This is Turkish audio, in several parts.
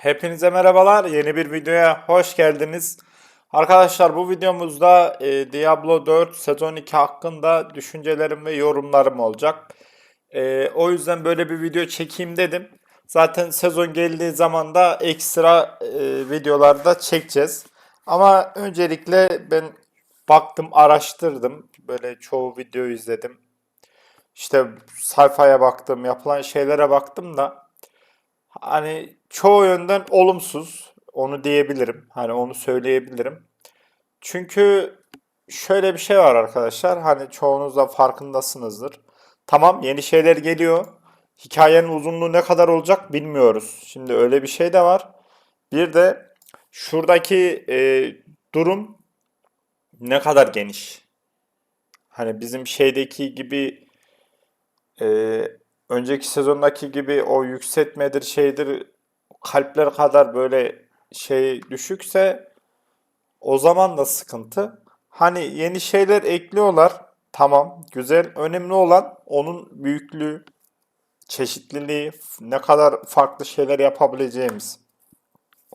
Hepinize merhabalar. Yeni bir videoya hoş geldiniz. Arkadaşlar bu videomuzda e, Diablo 4 sezon 2 hakkında düşüncelerim ve yorumlarım olacak. E, o yüzden böyle bir video çekeyim dedim. Zaten sezon geldiği zaman da ekstra e, videolarda çekeceğiz. Ama öncelikle ben baktım, araştırdım. Böyle çoğu video izledim. İşte sayfaya baktım, yapılan şeylere baktım da Hani çoğu yönden olumsuz. Onu diyebilirim. Hani onu söyleyebilirim. Çünkü şöyle bir şey var arkadaşlar. Hani çoğunuz da farkındasınızdır. Tamam yeni şeyler geliyor. Hikayenin uzunluğu ne kadar olacak bilmiyoruz. Şimdi öyle bir şey de var. Bir de şuradaki e, durum ne kadar geniş. Hani bizim şeydeki gibi e, önceki sezondaki gibi o yükseltmedir şeydir kalpler kadar böyle şey düşükse o zaman da sıkıntı. Hani yeni şeyler ekliyorlar. Tamam, güzel. Önemli olan onun büyüklüğü, çeşitliliği, ne kadar farklı şeyler yapabileceğimiz.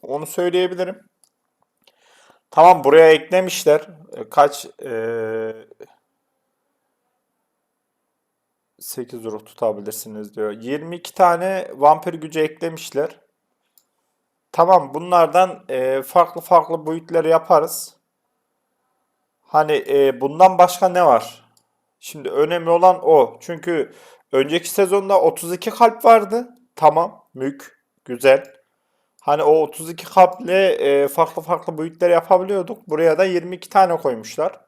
Onu söyleyebilirim. Tamam buraya eklemişler. E, Kaç e, 8 ruh tutabilirsiniz diyor. 22 tane vampir gücü eklemişler. Tamam bunlardan e, farklı farklı boyutları yaparız. Hani e, bundan başka ne var? Şimdi önemli olan o. Çünkü önceki sezonda 32 kalp vardı. Tamam. Mük. Güzel. Hani o 32 kalple e, farklı farklı boyutları yapabiliyorduk. Buraya da 22 tane koymuşlar.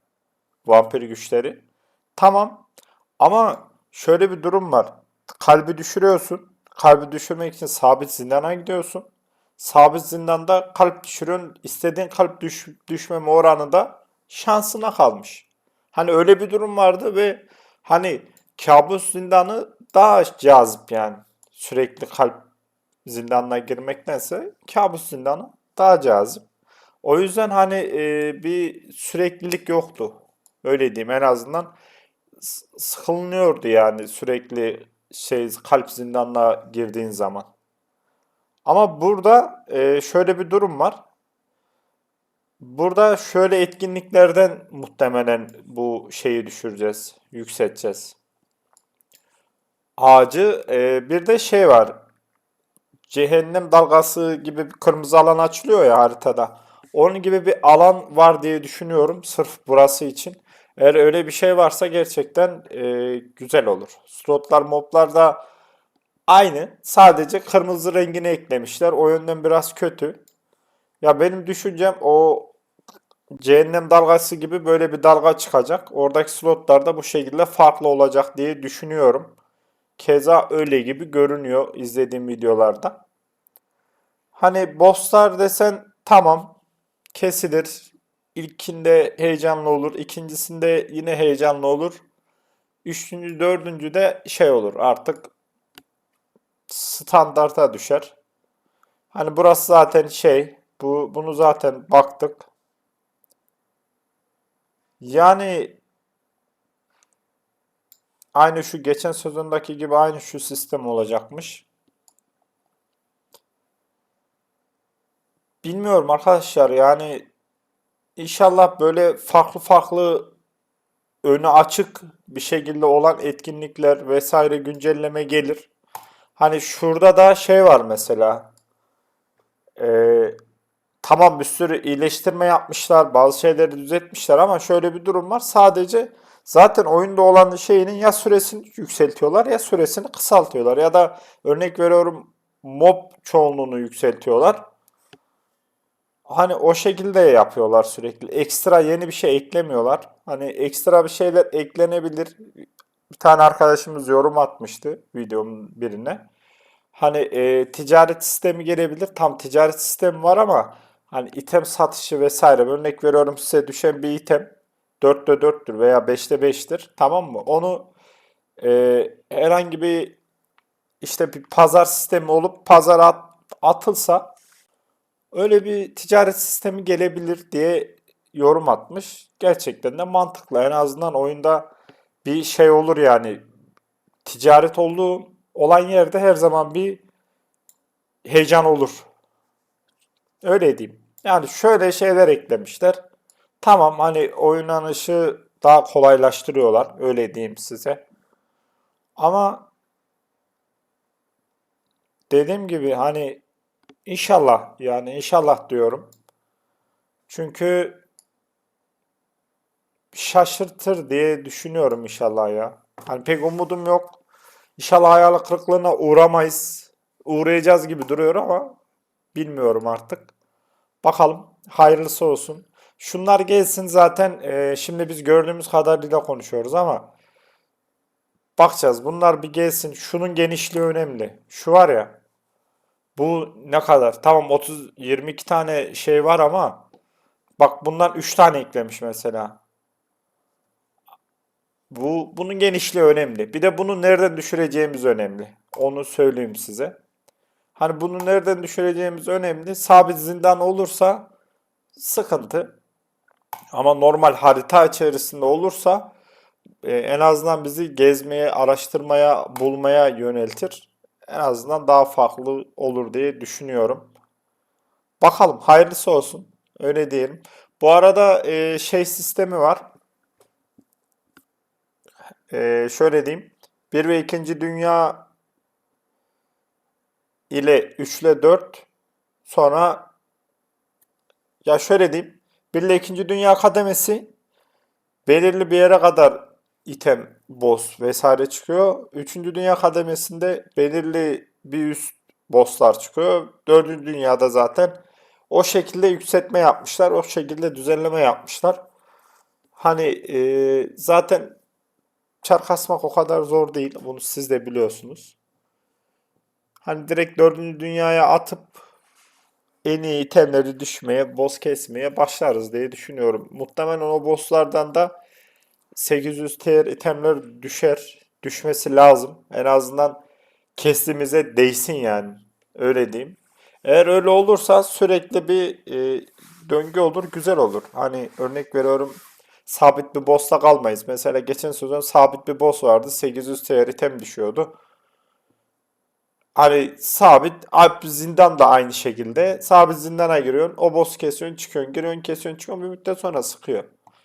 Vampir güçleri. Tamam. Ama şöyle bir durum var. Kalbi düşürüyorsun. Kalbi düşürmek için sabit zindana gidiyorsun. Sabit zindanda kalp düşürüyorsun. İstediğin kalp düş, düşmeme oranı da şansına kalmış. Hani öyle bir durum vardı ve hani kabus zindanı daha cazip yani. Sürekli kalp zindanına girmektense kabus zindanı daha cazip. O yüzden hani e, bir süreklilik yoktu. Öyle diyeyim en azından s- sıkılınıyordu yani sürekli şey kalp zindanına girdiğin zaman. Ama burada e, şöyle bir durum var. Burada şöyle etkinliklerden muhtemelen bu şeyi düşüreceğiz, yükselteceğiz. Ağacı e, bir de şey var. Cehennem dalgası gibi bir kırmızı alan açılıyor ya haritada. Onun gibi bir alan var diye düşünüyorum sırf burası için. Eğer öyle bir şey varsa gerçekten e, güzel olur. Slotlar moblar da aynı. Sadece kırmızı rengini eklemişler. O yönden biraz kötü. Ya benim düşüncem o cehennem dalgası gibi böyle bir dalga çıkacak. Oradaki slotlar da bu şekilde farklı olacak diye düşünüyorum. Keza öyle gibi görünüyor izlediğim videolarda. Hani bosslar desen tamam kesilir. İlkinde heyecanlı olur. ikincisinde yine heyecanlı olur. Üçüncü, dördüncü de şey olur artık standarta düşer. Hani burası zaten şey bu bunu zaten baktık. Yani aynı şu geçen sezondaki gibi aynı şu sistem olacakmış. Bilmiyorum arkadaşlar yani inşallah böyle farklı farklı önü açık bir şekilde olan etkinlikler vesaire güncelleme gelir. Hani şurada da şey var mesela. Ee, tamam bir sürü iyileştirme yapmışlar, bazı şeyleri düzeltmişler ama şöyle bir durum var. Sadece zaten oyunda olan şeyinin ya süresini yükseltiyorlar ya süresini kısaltıyorlar ya da örnek veriyorum mob çoğunluğunu yükseltiyorlar. Hani o şekilde yapıyorlar sürekli. Ekstra yeni bir şey eklemiyorlar. Hani ekstra bir şeyler eklenebilir. Bir tane arkadaşımız yorum atmıştı videonun birine. Hani e, ticaret sistemi gelebilir. Tam ticaret sistemi var ama hani item satışı vesaire. Örnek veriyorum size düşen bir item 4'te 4'tür veya 5'te 5'tir. Tamam mı? Onu e, herhangi bir işte bir pazar sistemi olup pazara at- atılsa öyle bir ticaret sistemi gelebilir diye yorum atmış. Gerçekten de mantıklı. En azından oyunda bir şey olur yani. Ticaret olduğu olan yerde her zaman bir heyecan olur. Öyle diyeyim. Yani şöyle şeyler eklemişler. Tamam hani oynanışı daha kolaylaştırıyorlar. Öyle diyeyim size. Ama dediğim gibi hani inşallah yani inşallah diyorum. Çünkü şaşırtır diye düşünüyorum inşallah ya. Hani pek umudum yok. İnşallah hayal kırıklığına uğramayız. Uğrayacağız gibi duruyor ama bilmiyorum artık. Bakalım hayırlısı olsun. Şunlar gelsin zaten e, şimdi biz gördüğümüz kadarıyla konuşuyoruz ama bakacağız. Bunlar bir gelsin. Şunun genişliği önemli. Şu var ya bu ne kadar? Tamam 30 22 tane şey var ama bak bundan 3 tane eklemiş mesela. Bu bunun genişliği önemli. Bir de bunu nereden düşüreceğimiz önemli. Onu söyleyeyim size. Hani bunu nereden düşüreceğimiz önemli. Sabit zindan olursa sıkıntı. Ama normal harita içerisinde olursa e, en azından bizi gezmeye, araştırmaya, bulmaya yöneltir. En azından daha farklı olur diye düşünüyorum. Bakalım hayırlısı olsun. Öyle diyelim. Bu arada e, şey sistemi var. E, şöyle diyeyim. 1 ve 2. Dünya ile 3 ile 4 sonra ya şöyle diyeyim. 1 ile 2. Dünya kademesi belirli bir yere kadar item, boss vesaire çıkıyor. 3. Dünya kademesinde belirli bir üst bosslar çıkıyor. 4. dünyada zaten o şekilde yükseltme yapmışlar. O şekilde düzenleme yapmışlar. Hani e, zaten çar kasmak o kadar zor değil. Bunu siz de biliyorsunuz. Hani direkt 4. dünyaya atıp en iyi itemleri düşmeye, boss kesmeye başlarız diye düşünüyorum. Muhtemelen o bosslardan da 800 tier itemler düşer. Düşmesi lazım. En azından kestiğimize değsin yani. Öyle diyeyim. Eğer öyle olursa sürekli bir e, döngü olur, güzel olur. Hani örnek veriyorum sabit bir boss'ta kalmayız. Mesela geçen sezon sabit bir boss vardı. 800 tier item düşüyordu. Hani sabit zindan da aynı şekilde. Sabit zindana giriyorsun. O boss kesiyorsun çıkıyorsun. Giriyorsun kesiyorsun çıkıyorsun. Bir müddet sonra sıkıyor.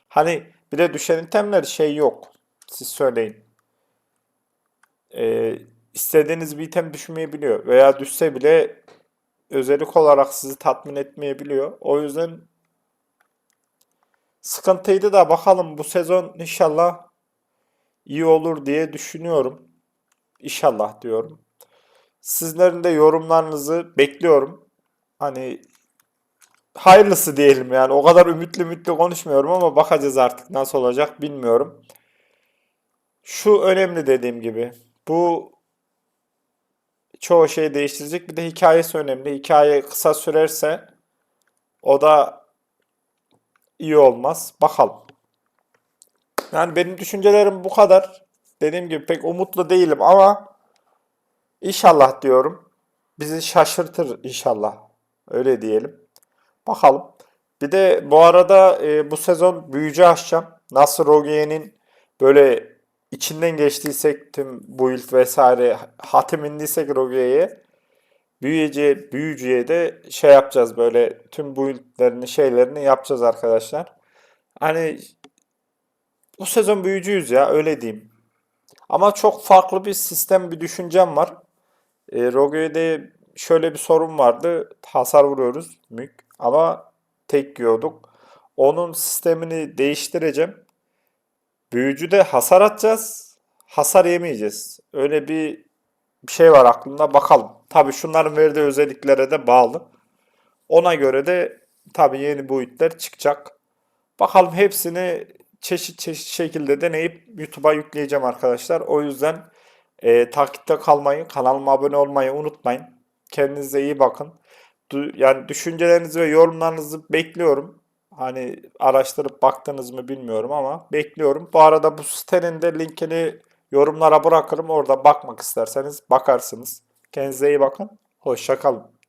Hani bir de düşen itemler şey yok. Siz söyleyin. Ee, istediğiniz bir item düşmeyebiliyor. Veya düşse bile özellik olarak sizi tatmin etmeyebiliyor. O yüzden sıkıntıydı da bakalım bu sezon inşallah iyi olur diye düşünüyorum. İnşallah diyorum. Sizlerin de yorumlarınızı bekliyorum. Hani hayırlısı diyelim yani. O kadar ümitli ümitli konuşmuyorum ama bakacağız artık nasıl olacak bilmiyorum. Şu önemli dediğim gibi. Bu çoğu şeyi değiştirecek. Bir de hikayesi önemli. Hikaye kısa sürerse o da iyi olmaz. Bakalım. Yani benim düşüncelerim bu kadar. Dediğim gibi pek umutlu değilim ama inşallah diyorum. Bizi şaşırtır inşallah. Öyle diyelim. Bakalım. Bir de bu arada e, bu sezon büyücü açacağım. Nasıl Roge'nin böyle içinden geçtiysek tüm build vesaire hatim indiysek Roge'ye büyücüye, büyücüye de şey yapacağız böyle tüm buildlerini şeylerini yapacağız arkadaşlar. Hani bu sezon büyücüyüz ya öyle diyeyim. Ama çok farklı bir sistem bir düşüncem var. E, Rogue'de şöyle bir sorun vardı. Hasar vuruyoruz mük ama tek yiyorduk. Onun sistemini değiştireceğim. Büyücüde hasar atacağız. Hasar yemeyeceğiz. Öyle bir bir şey var aklımda. Bakalım. Tabii şunların verdiği özelliklere de bağlı. Ona göre de tabii yeni boyutlar çıkacak. Bakalım hepsini çeşit çeşit şekilde deneyip YouTube'a yükleyeceğim arkadaşlar. O yüzden e, takipte kalmayı, kanalıma abone olmayı unutmayın. Kendinize iyi bakın. Yani düşüncelerinizi ve yorumlarınızı bekliyorum. Hani araştırıp baktınız mı bilmiyorum ama bekliyorum. Bu arada bu sitenin de linkini yorumlara bırakırım. Orada bakmak isterseniz bakarsınız. Kendinize iyi bakın. Hoşça kalın.